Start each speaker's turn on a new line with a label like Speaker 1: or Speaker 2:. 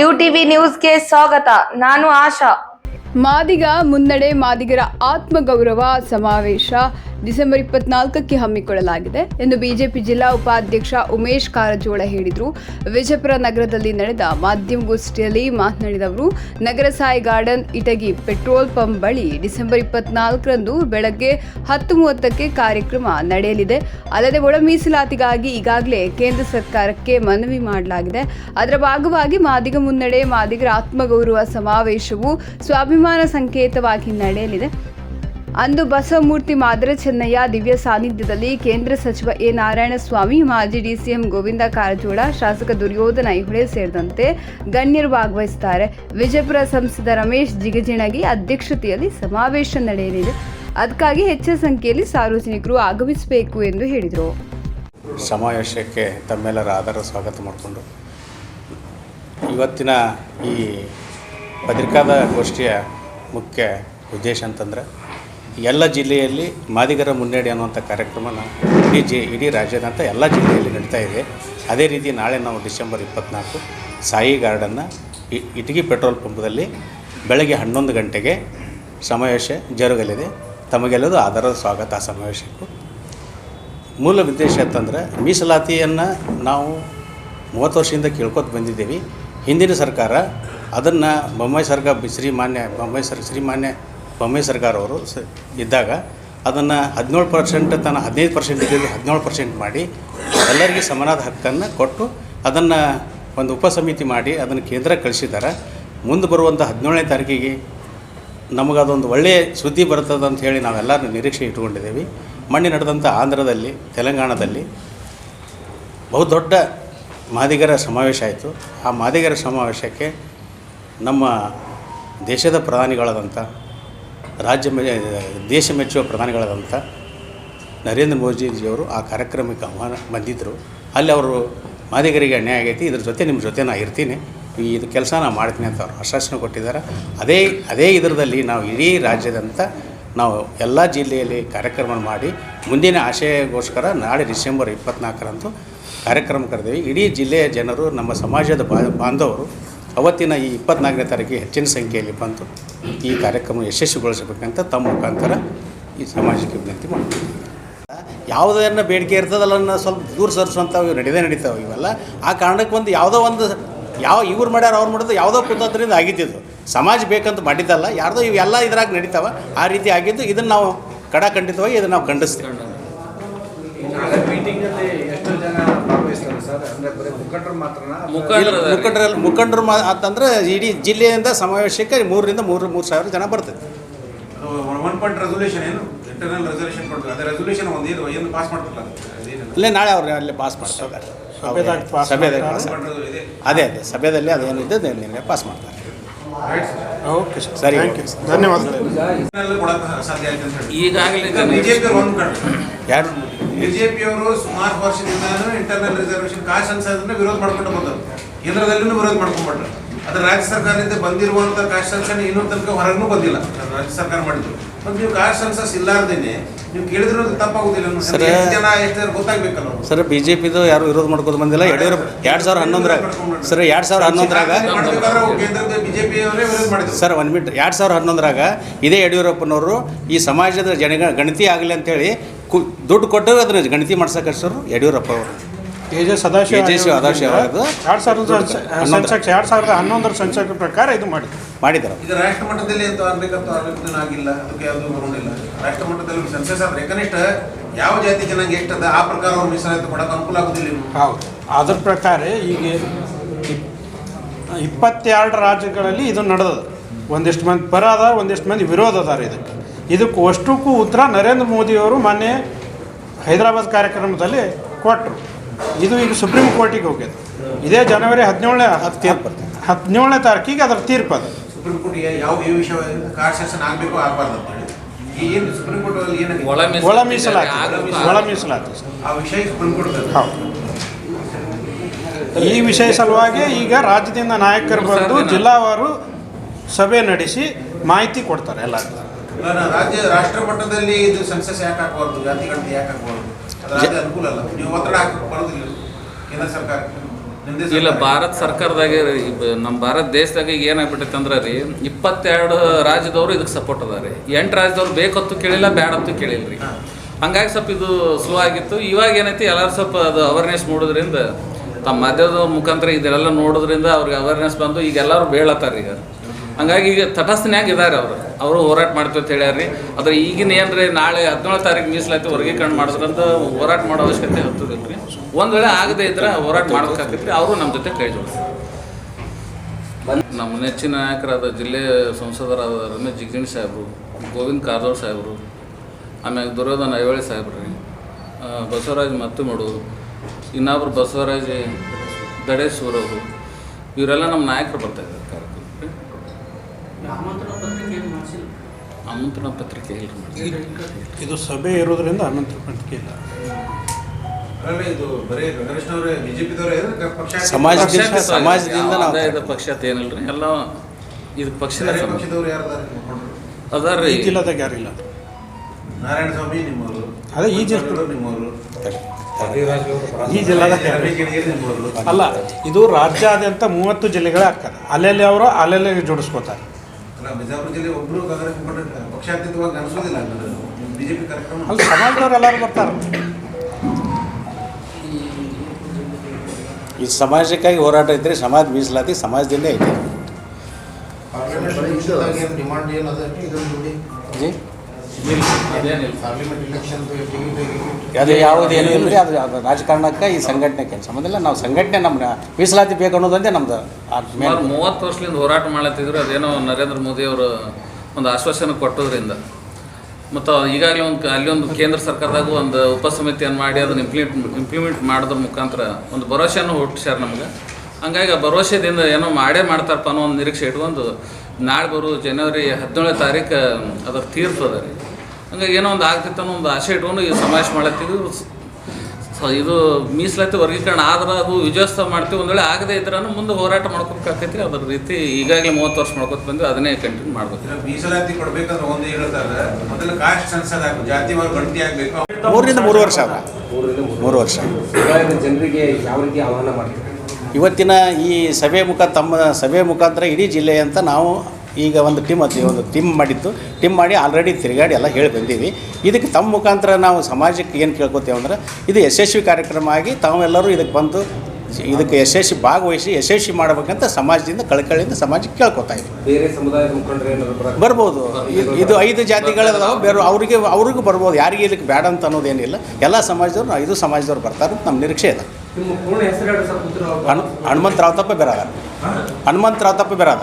Speaker 1: You TV ನ್ಯೂಸ್ಗೆ ಸ್ವಾಗತ. ನಾನು ಆಶಾ.
Speaker 2: ಮಾದಿಗ ಮುನ್ನಡೆ ಮಾದಿಗರ ಆತ್ಮಗೌರವ ಸಮಾವೇಶ. ಡಿಸೆಂಬರ್ ಇಪ್ಪತ್ನಾಲ್ಕಕ್ಕೆ ಹಮ್ಮಿಕೊಳ್ಳಲಾಗಿದೆ ಎಂದು ಬಿಜೆಪಿ ಜಿಲ್ಲಾ ಉಪಾಧ್ಯಕ್ಷ ಉಮೇಶ್ ಕಾರಜೋಳ ಹೇಳಿದರು. ವಿಜಯಪುರ ನಗರದಲ್ಲಿ ನಡೆದ ಮಾಧ್ಯಮಗೋಷ್ಠಿಯಲ್ಲಿ ಮಾತನಾಡಿದ ಅವರು ನಗರಸಾಯಿ ಗಾರ್ಡನ್ ಇಟಗಿ ಪೆಟ್ರೋಲ್ ಪಂಪ್ ಬಳಿ ಡಿಸೆಂಬರ್ ಇಪ್ಪತ್ನಾಲ್ಕರಂದು ಬೆಳಗ್ಗೆ ಹತ್ತು ಮೂವತ್ತಕ್ಕೆ ಕಾರ್ಯಕ್ರಮ ನಡೆಯಲಿದೆ. ಅಲ್ಲದೆ ಒಳ ಮೀಸಲಾತಿಗಾಗಿ ಈಗಾಗಲೇ ಕೇಂದ್ರ ಸರ್ಕಾರಕ್ಕೆ ಮನವಿ ಮಾಡಲಾಗಿದೆ. ಅದರ ಭಾಗವಾಗಿ ಮಾದಿಗ ಮುನ್ನಡೆ, ಮಾದಿಗರ ಆತ್ಮಗೌರವ ಸಮಾವೇಶವು ಸ್ವಾಭಿಮಾನ ಸಂಕೇತವಾಗಿ ನಡೆಯಲಿದೆ. ಅಂದು ಬಸವಮೂರ್ತಿ ಮಾದರ ಚೆನ್ನಯ್ಯ ದಿವ್ಯ ಸಾನ್ನಿಧ್ಯದಲ್ಲಿ ಕೇಂದ್ರ ಸಚಿವ ಎ ನಾರಾಯಣಸ್ವಾಮಿ, ಮಾಜಿ ಡಿಸಿಎಂ ಗೋವಿಂದ ಕಾರಜೋಳ, ಶಾಸಕ ದುರ್ಯೋಧನ ಐಹೊಳೆ ಸೇರಿದಂತೆ ಗಣ್ಯರು ಭಾಗವಹಿಸುತ್ತಾರೆ. ವಿಜಯಪುರ ಸಂಸದ ರಮೇಶ್ ಜಿಗಜಿಣಗಿ ಅಧ್ಯಕ್ಷತೆಯಲ್ಲಿ ಸಮಾವೇಶ ನಡೆಯಲಿದೆ. ಅದಕ್ಕಾಗಿ ಹೆಚ್ಚಿನ ಸಂಖ್ಯೆಯಲ್ಲಿ ಸಾರ್ವಜನಿಕರು ಆಗಮಿಸಬೇಕು ಎಂದು ಹೇಳಿದರು.
Speaker 3: ಸಮಾವೇಶಕ್ಕೆ ತಮ್ಮೆಲ್ಲರ ಆಧಾರ ಸ್ವಾಗತ ಮಾಡಿಕೊಂಡು ಇವತ್ತಿನ ಈ ಪತ್ರಿಕಾದ ಗೋಷ್ಠಿಯ ಮುಖ್ಯ ಉದ್ದೇಶ ಅಂತಂದ್ರೆ ಎಲ್ಲ ಜಿಲ್ಲೆಯಲ್ಲಿ ಮಾದಿಗರ ಮುನ್ನಡೆ ಅನ್ನುವಂಥ ಕಾರ್ಯಕ್ರಮನ ಇಡೀ ಜಿ, ಇಡೀ ರಾಜ್ಯಾದ್ಯಂತ ಎಲ್ಲ ಜಿಲ್ಲೆಯಲ್ಲಿ ನಡೀತಾ ಇದೆ. ಅದೇ ರೀತಿ ನಾಳೆ ನಾವು ಡಿಸೆಂಬರ್ ಇಪ್ಪತ್ತ್ನಾಲ್ಕು ಸಾಯಿ ಗಾರ್ಡನ್ನ ಇಟಗಿ ಪೆಟ್ರೋಲ್ ಪಂಪ್ದಲ್ಲಿ ಬೆಳಗ್ಗೆ ಹನ್ನೊಂದು ಗಂಟೆಗೆ ಸಮಾವೇಶ ಜರುಗಲಿದೆ. ತಮಗೆಲ್ಲದು ಆಧಾರದ ಸ್ವಾಗತ ಆ ಸಮಾವೇಶಕ್ಕೂ. ಮೂಲ ಉದ್ದೇಶ ಅಂತಂದ್ರೆ ಮೀಸಲಾತಿಯನ್ನು ನಾವು ಮೂವತ್ತು ವರ್ಷದಿಂದ ಕೇಳ್ಕೊತ ಬಂದಿದ್ದೀವಿ. ಹಿಂದಿನ ಸರ್ಕಾರ ಅದನ್ನು ಬೊಮ್ಮಾಯಿ ಸರ್ಕಾರ ಶ್ರೀಮಾನ್ಯ, ಬೊಮ್ಮಾಯಿ ಸರ್, ಶ್ರೀಮಾನ್ಯ ಬೊಮ್ಮಾಯಿ ಸರ್ಕಾರವರು ಸ ಇದ್ದಾಗ ಅದನ್ನು ಹದಿನೇಳು ಪರ್ಸೆಂಟ್ ತನ್ನ ಹದಿನೈದು ಪರ್ಸೆಂಟ್ ಇದ್ದಿದ್ದು ಹದಿನೇಳು ಪರ್ಸೆಂಟ್ ಮಾಡಿ ಎಲ್ಲರಿಗೂ ಸಮನಾದ ಹಕ್ಕನ್ನು ಕೊಟ್ಟು ಅದನ್ನು ಒಂದು ಉಪಸಮಿತಿ ಮಾಡಿ ಅದನ್ನು ಕೇಂದ್ರ ಕಳಿಸಿದ್ದಾರೆ ಮುಂದೆ ಬರುವಂಥ ಹದಿನೇಳನೇ ತಾರೀಕಿಗೆ ನಮಗದೊಂದು ಒಳ್ಳೆಯ ಸುದ್ದಿ ಬರ್ತದೆ ಅಂತ ಹೇಳಿ ನಾವೆಲ್ಲರೂ ನಿರೀಕ್ಷೆ ಇಟ್ಕೊಂಡಿದ್ದೀವಿ ಮಣ್ಣಿ ನಡೆದಂಥ ಆಂಧ್ರದಲ್ಲಿ, ತೆಲಂಗಾಣದಲ್ಲಿ ಬಹುದೊಡ್ಡ ಮಾದಿಗರ ಸಮಾವೇಶ ಆಯಿತು. ಆ ಮಾದಿಗರ ಸಮಾವೇಶಕ್ಕೆ ನಮ್ಮ ದೇಶದ ಪ್ರಧಾನಿಗಳಾದಂಥ ರಾಜ್ಯ ಮೆ ದೇಶ ಮೆಚ್ಚುವ ಪ್ರಧಾನಿಗಳಾದಂಥ ನರೇಂದ್ರ ಮೋದಿಜಿಯವರು ಆ ಕಾರ್ಯಕ್ರಮಕ್ಕೆ ಆಹ್ವಾನ ಬಂದಿದ್ದರು. ಅಲ್ಲಿ ಅವರು ಮಾದಿಗರಿಗೆ ಅನ್ಯಾಯ ಆಗೈತಿ, ಇದ್ರ ಜೊತೆ ನಿಮ್ಮ ಜೊತೆ ನಾ ಇರ್ತೀನಿ. ಇದು ಕೆಲಸ ನಾ ಮಾಡ್ತೀನಿ ಅಂತ ಅವರು ಆಶ್ವಾಸನೆ ಕೊಟ್ಟಿದ್ದಾರೆ. ಅದೇ ಅದೇ ಇದರದಲ್ಲಿ ನಾವು ಇಡೀ ರಾಜ್ಯದಂತ ನಾವು ಎಲ್ಲ ಜಿಲ್ಲೆಯಲ್ಲಿ ಕಾರ್ಯಕ್ರಮ ಮಾಡಿ, ಮುಂದಿನ ಆಶಯಗೋಸ್ಕರ ನಾಳೆ ಡಿಸೆಂಬರ್ ಇಪ್ಪತ್ನಾಲ್ಕರಂದು ಕಾರ್ಯಕ್ರಮ ಕರೆದೇವೆ. ಇಡೀ ಜಿಲ್ಲೆಯ ಜನರು, ನಮ್ಮ ಸಮಾಜದ ಬಾಂಧವರು ಅವತ್ತಿನ ಈ ಇಪ್ಪತ್ನಾಲ್ಕನೇ ತಾರೀಕಿಗೆ ಹೆಚ್ಚಿನ ಸಂಖ್ಯೆಯಲ್ಲಿ ಬಂತು ಈ ಕಾರ್ಯಕ್ರಮ ಯಶಸ್ವಿಗೊಳಿಸಬೇಕಂತ ತಮ್ಮ ಮುಖಾಂತರ ಈ ಸಮಾಜಕ್ಕೆ ವಿನಂತಿ ಮಾಡ್ತೀವಿ. ಬೇಡಿಕೆ ಇರ್ತದಲ್ಲ ಸ್ವಲ್ಪ ದೂರ ಸರಿಸುವಂಥವು ನಡೀದೇ ನಡೀತಾವೆ ಇವೆಲ್ಲ. ಆ ಕಾರಣಕ್ಕೆ ಒಂದು ಯಾವುದೋ ಒಂದು ಯಾವ ಇವ್ರು ಮಾಡ್ಯಾರ, ಅವ್ರು ಮಾಡೋದು ಯಾವುದೋ ಕುತಂತ್ರದಿಂದ ಆಗಿದ್ದಿದ್ದು. ಸಮಾಜ ಬೇಕಂತ ಮಾಡಿದ್ದಲ್ಲ, ಯಾರ್ದೋ ಇವೆಲ್ಲ ಇದ್ರಾಗ ನಡೀತಾವೆ, ಆ ರೀತಿ ಆಗಿದ್ದು ಇದನ್ನು ನಾವು ಕಡಾಖಂಡಿತವಾಗಿ ಇದನ್ನು ನಾವು ಖಂಡಿಸ್ತೀವಿ
Speaker 4: ನಾಳೆ ಮೀಟಿಂಗ್ ಅಲ್ಲಿ ಎಷ್ಟು ಜನ ಭಾಗವಹಿಸ್ತಾರೆ ಸರ್ ಅಂದ್ರೆ ಬರೀ ಮುಖಂಡರು ಮಾತ್ರನಾ
Speaker 3: ಇಲ್ಲಿ ಮುಖಂಡರಲ್ಲಿ ಮುಖಂಡರು ಮಾ ಅಂತಂದ್ರೆ ಇಡೀ ಜಿಲ್ಲೆಯಿಂದ ಸಮಾವೇಶಕ್ಕೆ ಮೂರರಿಂದ ಮೂರು ಮೂರು ಸಾವಿರ ಜನ ಬರ್ತದೆ. ಅಲ್ಲೇ ನಾಳೆ ಅವ್ರು ಅಲ್ಲಿ ಪಾಸ್ ಮಾಡ್ತಾರೆ. ಸಭೆದಾಗ ಪಾಸ್
Speaker 5: ಇದೆ
Speaker 3: ಅದೇ ಅದೇ. ಸಭೆಯಲ್ಲಿ ಅದೇನಿದೆ ಪಾಸ್ ಮಾಡ್ತಾರೆ.
Speaker 6: Okay sir.
Speaker 3: ಸರಿ.
Speaker 6: ಥ್ಯಾಂಕ್ ಯು ಧನ್ಯವಾದಗಳು.
Speaker 7: ಈಗಾಗಲೇ
Speaker 5: ಬಿಜೆಪಿ ಅವ್ರು ಒಂದು ಕಡೆ.
Speaker 3: ಯಾರು?
Speaker 5: ಬಿಜೆಪಿ ಅವರು ಸುಮಾರು ವರ್ಷದಿಂದ ಇಂಟರ್ನಲ್ ರಿಸರ್ವೇಶನ್ ಕಾಶ್ ಅನ್ಸೋದನ್ನ ವಿರೋಧ ಮಾಡ್ಕೊಂಡು ಬಂದರು ಕೇಂದ್ರದಲ್ಲೂ ವಿರೋಧ ಮಾಡ್ಕೊಂಡ್ಬಿಟ್ರು. ಅದ್ರ ರಾಜ್ಯ ಸರ್ಕಾರದಿಂದ ಬಂದಿರುವಂತ ಕಾಸ್ಟ್ ಸೆನ್ಸನ್ ಇನ್ನೂ ತನಕ ಹೊರಗೂ ಬಂದಿಲ್ಲ. ರಾಜ್ಯ ಸರ್ಕಾರ ಮಾಡಿದ್ರು ಮತ್ತೆ ನೀವು ಕಾಸ್ಟ್ ಸೆನ್ಸಸ್ ಇಲ್ಲಾರ್ದೇನೆ ನೀವು ಕೇಳಿದ್ರು ಅದು ತಪ್ಪಾಗುದಿಲ್ಲ
Speaker 3: ಸರ್,
Speaker 5: ಜನ ಎಷ್ಟು ಗೊತ್ತಾಗ್ಬೇಕಲ್ಲ.
Speaker 3: ಸರ್ ಬಿ ಜೆ ಪಿದು ಯಾರು ವಿರೋಧ ಮಾಡ್ಕೋದು ಬಂದಿಲ್ಲ. ಯಡಿಯೂರಪ್ಪ ಎರಡು ಸಾವಿರದ ಹನ್ನೊಂದರಾಗ ಸರ್ ಎರಡು ಸಾವಿರದ ಹನ್ನೊಂದರಾಗ
Speaker 5: ಬಿಜೆಪಿ ಅವರೇ ವಿರೋಧ ಮಾಡಿದ್ರು.
Speaker 3: ಸರ್ ಒಂದು ಮಿನಿಟ್. ಎರಡು ಸಾವಿರದ ಹನ್ನೊಂದರಾಗ ಇದೇ ಯಡಿಯೂರಪ್ಪನವರು ಈ ಸಮಾಜದ ಜನ ಗಣತಿ ಆಗಲಿ ಅಂತೇಳಿ ಕು ದುಡ್ಡು ಕೊಟ್ಟು ಅದನ್ನ ಗಣತಿ ಮಾಡ್ಸಕ್ಕೆ ಸರ್ ಯಡಿಯೂರಪ್ಪ ಅವರು.
Speaker 6: ತೇಜ ಸದಾಶಿವ
Speaker 3: ತೇಜಸ್ವಿ ಸದಾಶಿವ ಅವರದ್ದು
Speaker 6: ಎರಡು ಸಾವಿರದ ಸೆನ್ಸೆಕ್ಸ್ ಎರಡು ಸಾವಿರದ ಹನ್ನೊಂದರ ಸೆನ್ಸೆಕ್ಸ್ ಪ್ರಕಾರ ಇದು ಮಾಡಿ
Speaker 3: ಮಾಡಿದ್ದಾರೆ
Speaker 5: ಈಗ ರಾಷ್ಟ್ರ ಮಟ್ಟದಲ್ಲಿ ಅಂತ ಆಗ್ಬೇಕು ಆಗಿಲ್ಲ ಅದಕ್ಕೆ ಯಾವುದು ಬರೋದಿಲ್ಲ ರಾಷ್ಟ್ರ ಮಟ್ಟದಲ್ಲಿ ಸೆನ್ಸಸ್ ಆದ್ರೆ ಕನಿಷ್ಠ ಯಾವ ಜಾತಿ ಜನಾಂಗ ಎಷ್ಟದ ಆ ಪ್ರಕಾರ ಅವ್ರು ಮೀಸಲಾತಿ ಕೊಡಕ್ಕೆ ಅನುಕೂಲ ಆಗುದಿಲ್ಲ.
Speaker 6: ಹೌದು. ಅದ್ರ ಪ್ರಕಾರ ಈಗ ಇಪ್- ಇಪ್ಪತ್ತೆರಡು ರಾಜ್ಯಗಳಲ್ಲಿ ಇದು ನಡೆದದ ಒಂದಿಷ್ಟು ಮಂದಿ ಪರ ಅದ ಒಂದಿಷ್ಟು ಮಂದಿ ವಿರೋಧ ಅದಾರ ಇದಕ್ಕೆ. ಇದಕ್ಕೆ ಅಷ್ಟಕ್ಕೂ ಉತ್ತರ ನರೇಂದ್ರ ಮೋದಿಯವರು ಮೊನ್ನೆ ಹೈದರಾಬಾದ್ ಕಾರ್ಯಕ್ರಮದಲ್ಲಿ ಕೊಟ್ಟರು ಇದು ಈಗ ಸುಪ್ರೀಂ ಕೋರ್ಟಿಗೆ ಹೋಗ್ಯದ. ಇದೇ ಜನವರಿ ಹದಿನೇಳನೇ. ಹದಿನೇಳನೇ ತಾರೀಕಿಗೆ ಅದರ ತೀರ್ಪು ಅದು.
Speaker 5: ಸುಪ್ರೀಂ ಕೋರ್ಟ್ ಯಾವ ಈ ವಿಷಯ ಕಾರ್ ಸೆಷನ್ ಆಗ್ಬೇಕು ಆಗ್ಬಾರ್ದು ಅಂತ ಹೇಳಿ. ಈ ಏನು ಸುಪ್ರೀಂ ಕೋರ್ಟ್ ಅಲ್ಲಿ ಏನಾಗಿದೆ
Speaker 7: ಒಳ
Speaker 6: ಒಳ ಮೀಸಲಾತಿ. ಒಳ ಮೀಸಲಾತಿ.
Speaker 5: ಆ ವಿಷಯ ಸುಪ್ರೀಂ ಕೋರ್ಟ್
Speaker 6: ಹೌದು. ಈ ವಿಷಯ ಸಲುವಾಗಿ ಈಗ ರಾಜ್ಯದಿಂದ ನಾಯಕರು ಬಂದು ಜಿಲ್ಲಾವಾರು ಸಭೆ ನಡೆಸಿ ಮಾಹಿತಿ ಕೊಡ್ತಾರೆ
Speaker 5: ರಾಜ್ಯ ರಾಷ್ಟ್ರ ಮಟ್ಟದಲ್ಲಿ ಇದು ಸೆನ್ಸಸ್ ಯಾಕೆ ಹಾಕಬಾರ್ದು ಜಾತಿ ಗಣತಿ ಯಾಕೆ ಹಾಕಬಾರ್ದು ಅದ್ರ ಅನುಕೂಲ ಅಲ್ಲ. ನೀವು ಒತ್ತಡ ಹಾಕಕ್ಕೆ ಬರೋದಿಲ್ಲ. ಕೇಂದ್ರ ಸರ್ಕಾರಕ್ಕೆ
Speaker 7: ಇಲ್ಲ ಭಾರತ ಸರ್ಕಾರದಾಗ ನಮ್ಮ ಭಾರತ ದೇಶದಾಗ ಈಗ ಏನಾಗ್ಬಿಟ್ಟೈತೆ ಅಂದ್ರೆ ರೀ ಇಪ್ಪತ್ತೆರಡು ರಾಜ್ಯದವರು ಇದಕ್ಕೆ ಸಪೋರ್ಟ್ ಅದ ರೀ ಎಂಟು ರಾಜ್ಯದವ್ರು ಬೇಕತ್ತು ಕೇಳಿಲ್ಲ ಬ್ಯಾಡತ್ತು ಕೇಳಿಲ್ಲ ರೀ. ಹಂಗಾಗಿ ಸ್ವಲ್ಪ ಇದು ಸ್ಲೋ ಆಗಿತ್ತು. ಇವಾಗ ಏನೈತಿ ಎಲ್ಲರೂ ಸ್ವಲ್ಪ ಅದು ಅವೇರ್ನೆಸ್ ಮೂಡೋದ್ರಿಂದ ತಮ್ಮ ಮಧ್ಯದ ಮುಖಾಂತರ ಇದೆಲ್ಲ ನೋಡೋದ್ರಿಂದ ಅವ್ರಿಗೆ ಅವೇರ್ನೆಸ್ ಬಂದು ಈಗ ಎಲ್ಲರೂ ಬೇಳತ್ತಾರ ಈಗ ಹಂಗಾಗಿ ಈಗ ತಟಸ್ಥನ್ಯಾಗ ಇದ್ದಾರೆ ಅವರು. ಅವರು ಹೋರಾಟ ಮಾಡ್ತೀವಿ ಅಂತ ಹೇಳ್ಯಾರ ರೀ ಆದ್ರೆ ಈಗಿನ ಏನ್ರಿ, ನಾಳೆ ಹದಿನೇಳು ತಾರೀಕು ಮೀಸಲಾತಿ ವರ್ಗೀಕರಣ ಮಾಡಿದ್ರಂತ ಹೋರಾಟ ಮಾಡೋ ಅವಶ್ಯಕತೆ ಹತ್ತದಿಲ್ಲ ರೀ ಒಂದು ವೇಳೆ ಆಗದೆ ಇದ್ರೆ ಹೋರಾಟ ಮಾಡ್ಬೇಕಾಗತ್ತೆ ಅವರು ನಮ್ಮ ಜೊತೆ ಕೈ ಜೋಡಿಸ್ತಾರೆ ನಮ್ಮ ನೆಚ್ಚಿನ ನಾಯಕರಾದ ಜಿಲ್ಲೆ ಸಂಸದರಾದ ರಮೇಶ್ ಜಿಗಜಿಣಿ ಸಾಹೇಬರು, ಗೋವಿಂದ ಕಾರಜೋಳ ಸಾಹೇಬರು, ಆಮ್ಯಾಗ ದುರ್ಯೋಧನ ಐವಳಿ ಸಾಹೇಬ್ರು ರೀ ಬಸವರಾಜ್ ಮತ್ತುಮಡು, ಇನ್ನೊಬ್ರು ಬಸವರಾಜ್ ದಡೇಶ್ವರವರು ಇವರೆಲ್ಲ ನಮ್ಮ ನಾಯಕರು ಬರ್ತಾ ಇದ್ದಾರೆ. ಕಾರ್ಯಕ್ರಮಕ್ಕೆ ಆಮಂತ್ರಣ ಪತ್ರಿಕೆ ಇಲ್ಲ
Speaker 6: ಇದು ಸಭೆ ಇರೋದ್ರಿಂದ ಆಮಂತ್ರಣ ಪತ್ರಿಕೆ ಇಲ್ಲ.
Speaker 3: ಸಮಾಜದಿಂದ ಸಮಾಜದಿಂದ ನಾವು
Speaker 7: ಪಕ್ಷ ಏನಿಲ್ಲ ಎಲ್ಲ ಇದು ಪಕ್ಷದ? ಅದಾರ ರೀ
Speaker 6: ಜಿಲ್ಲಾದಾಗ ಯಾರಿಲ್ಲ?
Speaker 5: ನಾರಾಯಣ ಸ್ವಾಮಿ ನಿಮ್ಮವರು
Speaker 6: ಅದೇ ಈ ಜಿಲ್ಲೆ-
Speaker 5: ನಿಮ್ಮವರು.
Speaker 6: ಈ ಜಿಲ್ಲಾದಾಗ ಅಲ್ಲ ಇದು ರಾಜ್ಯಾದ್ಯಂತ ಮೂವತ್ತು ಜಿಲ್ಲೆಗಳೇ ಆಗ್ತದೆ. ಅಲ್ಲೆಲ್ಲಿ ಅವರು ಅಲ್ಲೆಲ್ಲಿ ಜೋಡಿಸ್ಕೋತಾರೆ.
Speaker 5: ಅಲ್ಲ ಬಿಜಾಪುರ ಜಿಲ್ಲೆ ಒಬ್ರು ಕಾಂಗ್ರೆಸ್ ಮುಖಂಡರು ಪಕ್ಷಾತೀತವಾಗಿ ಅನಿಸೋದಿಲ್ಲ ಬಿಜೆಪಿ ಕಾರ್ಯಕ್ರಮ.
Speaker 6: ಅಲ್ಲಿ ಸಮಾಜದವ್ರು ಎಲ್ಲರೂ ಬರ್ತಾರೆ.
Speaker 3: ಈ ಸಮಾಜಕ್ಕಾಗಿ ಹೋರಾಟ ಇದ್ದರೆ ಸಮಾಜ ಮೀಸಲಾತಿ ಸಮಾಜದಿಂದ ಐತೆ. ಅದು ಇಲ್ಲ ರೀ ಅದು ಅದು ರಾಜಕಾರಣಕ್ಕೆ ಈ ಸಂಘಟನೆಗೆ ಸಂಬಂಧಿಲ್ಲ ನಾವು ಸಂಘಟನೆ ನಮ್ಮ ಮೀಸಲಾತಿ ಬೇಕು ಅನ್ನೋದೊಂದೇ ನಮ್ದು
Speaker 7: ಮೂವತ್ತು ವರ್ಷದಿಂದ ಹೋರಾಟ ಮಾಡ್ಲತ್ತಿದ್ರು. ಅದೇನೋ ನರೇಂದ್ರ ಮೋದಿ ಅವರು ಒಂದು ಆಶ್ವಾಸನೆ ಕೊಟ್ಟೋದ್ರಿಂದ. ಮತ್ತು ಈಗಾಗಲೇ ಒಂದು ಅಲ್ಲಿ ಒಂದು ಕೇಂದ್ರ ಸರ್ಕಾರದಾಗ ಒಂದು ಉಪಸಮಿತಿಯನ್ನು ಮಾಡಿ ಅದನ್ನು ಇಂಪ್ಲಿಮೆಂಟ್ ಇಂಪ್ಲಿಮೆಂಟ್ ಮಾಡೋದ್ರ ಮುಖಾಂತರ ಒಂದು ಭರವಸೆಯನ್ನು ಹುಟ್ಟಿಸ್ಯಾರ ನಮ್ಗೆ. ಹಂಗಾಗಿ ಆ ಭರವಸೆದಿಂದ ಏನೋ ಮಾಡೇ ಮಾಡ್ತಾರಪ್ಪ ಅನ್ನೋ ಒಂದು ನಿರೀಕ್ಷೆ ಇಟ್ಕೊಂಡು ನಾಳೆ ಬರೋ ಜನವರಿ ಹದಿನೇಳನೇ ತಾರೀಕು ಅದರ ತೀರ್ತದ ರೀ. ಹಂಗಾಗಿ ಏನೋ ಒಂದು ಆಗ್ತಿತ್ತು ಅನ್ನೋ ಒಂದು ಆಸೆ ಇಟ್ಕೊಂಡು ಈ ಸಮಾವೇಶ ಮಾಡತ್ತಿದ್ರು ಸೊ ಇದು ಮೀಸಲಾತಿ ವರ್ಗೀಕರಣ ಆದ್ರೆ ಅದು ವಿಜಯೋತ್ಸವ ಮಾಡ್ತೀವಿ ಒಂದು ವೇಳೆ ಆಗದೇ ಇದ್ರೆ ಮುಂದೆ ಹೋರಾಟ ಮಾಡ್ಕೋಬೇಕಾಕೈತಿ ಅದ್ರ ರೀತಿ ಈಗಾಗಲೇ ಮೂವತ್ತು ವರ್ಷ ಮಾಡ್ಕೊತ ಬಂದ್ವಿ ಅದನ್ನೇ ಕಂಟಿನ್ಯೂ ಮಾಡ್ಬೇಕು.
Speaker 5: ಮೀಸಲಾತಿ ಕೊಡ್ಬೇಕಂದ್ರೆ ಒಂದು ಹೇಳ್ತಾರೆ ಮೊದಲು ಕಾಸ್ಟ್ ಸೆನ್ಸರ್ ಜಾತಿ ಗಣತಿ ಆಗಬೇಕು.
Speaker 3: ಮೂರರಿಂದ ಮೂರು ವರ್ಷ ಅಲ್ಲ ಮೂರು ವರ್ಷ.
Speaker 8: ಜನರಿಗೆ ಯಾವ ರೀತಿ ಆಹ್ವಾನ ಮಾಡ್ತೀವಿ
Speaker 3: ಇವತ್ತಿನ ಈ ಸಭೆ ಮುಖ ತಮ್ಮ ಸಭೆ ಮುಖಾಂತರ ಇಡೀ ಜಿಲ್ಲೆ ಅಂತ ನಾವು ಈಗ ಒಂದು ಟೀಮ್ ಹತ್ತಿ ಒಂದು ಟೀಮ್ ಮಾಡಿತ್ತು ಟೀಮ್ ಮಾಡಿ ಆಲ್ರೆಡಿ ತಿರುಗಾಡಿ ಎಲ್ಲ ಹೇಳಿ ಬಂದೀವಿ. ಇದಕ್ಕೆ ತಮ್ಮ ಮುಖಾಂತರ ನಾವು ಸಮಾಜಕ್ಕೆ ಏನು ಕೇಳ್ಕೊತೇವೆ ಅಂದ್ರೆ ಇದು ಯಶಸ್ವಿ ಕಾರ್ಯಕ್ರಮ ಆಗಿ ತಾವೆಲ್ಲರೂ ಇದಕ್ಕೆ ಬಂದು ಇದಕ್ಕೆ ಯಶಸ್ವಿ ಭಾಗವಹಿಸಿ ಯಶಸ್ವಿ ಮಾಡಬೇಕಂತ ಸಮಾಜದಿಂದ ಕಳಕಳಿಯಿಂದ ಸಮಾಜಕ್ಕೆ ಕೇಳ್ಕೊತಾ ಇದ್ದೀವಿ
Speaker 8: ಬೇರೆ ಸಮುದಾಯದ ಮುಖಂಡರು ಏನಾದ್ರು
Speaker 3: ಬರ್ಬೋದು. ಇದು- ಐದು ಜಾತಿಗಳದಾವ ಬೇರೆ ಅವರಿಗೆ ಅವ್ರಿಗೂ ಬರ್ಬೋದು. ಯಾರಿಗೆ ಇದಕ್ಕೆ ಬೇಡ ಅಂತ ಅನ್ನೋದೇನಿಲ್ಲ ಎಲ್ಲ ಸಮಾಜದವ್ರು ಐದು ಸಮಾಜದವ್ರು ಬರ್ತಾರೆ ಅಂತ ನಮ್ಮ ನಿರೀಕ್ಷೆ ಇದೆ. ಹನುಮಂತರಾವ್ ತಪ್ಪ ಬೇರಾದ ಹನುಮಂತರಾವ್ ತಪ್ಪ ಬೆರಾದ